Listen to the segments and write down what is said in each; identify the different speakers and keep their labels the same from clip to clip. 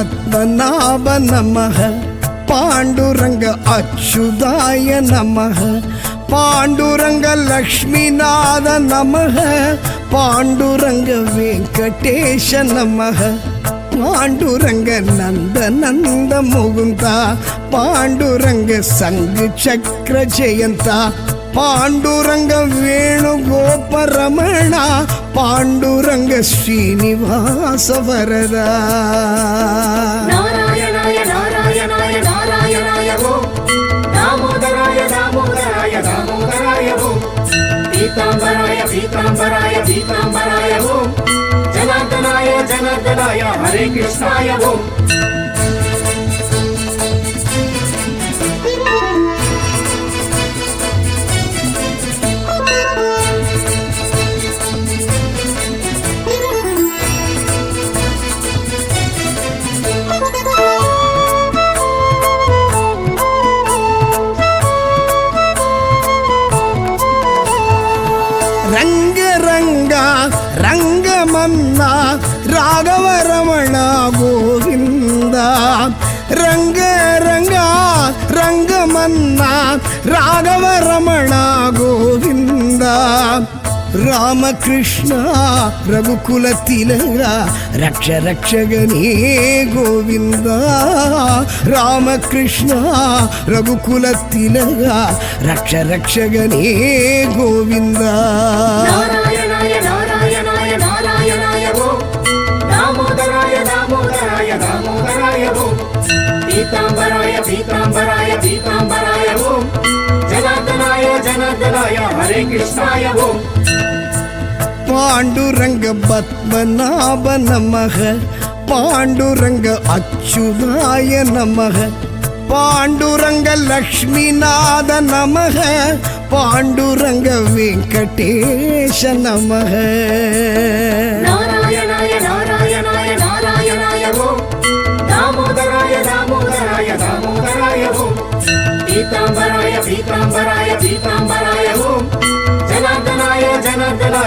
Speaker 1: பத்மநாப நமக. பாண்டுரங்க அச்சுதாய நமக. பாண்டுரங்க லக்ஷ்மிநாத நமக. பாண்டுரங்க வெங்கடேஷ நமக. பாண்டுரங்க நந்த நந்த முகுந்தா. பாண்டுரங்க சங்கு சக்கர ஜெயந்தா. பாண்டுரங்க வேணுகோபரமணா பாண்டுரங்க ஸ்ரீனிவாச வரதா
Speaker 2: நாராயணாய நாராயணாய நாராயணாய ஓம் தாமோதராய தாமோதராய தாமோதராய ஓம் பீதாம்பராய பீதாம்பராய பீதாம்பராய ஓம் ஜனார்தனாய ஜனார்தனாய ஹரே கிருஷ்ணாய ஓம்
Speaker 1: రంగరంగ రంగమన్న రాఘవ రమణ గోవింద రంగరంగ రంగమన్న రాఘవ రమణ గోవింద రామకృష్ణ రఘుకుల తిలక రక్ష
Speaker 2: రక్షగనే గోవింద రామకృష్ణ రఘుకుల తిలక రక్ష రక్షగనే గోవింద பீதாம்பராய பீதாம்பராய பீதாம்பராய ஓம் ஜனார்தனாய ஜனார்தனாய ஹரே கிருஷ்ணாய ஓம்
Speaker 1: பாண்டுரங்க பத்மநாப
Speaker 2: நமக பாண்டுரங்க அச்சுதாய நமக பாண்டுரங்க லக்ஷ்மிநாத நமக பாண்டுரங்க வெங்கடேஷ நமக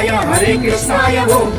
Speaker 2: பீதாம்பராய ஓம் ஜனார்தனாய ஜனார்தனாய ஹரே கிருஷ்ணாய ஓம்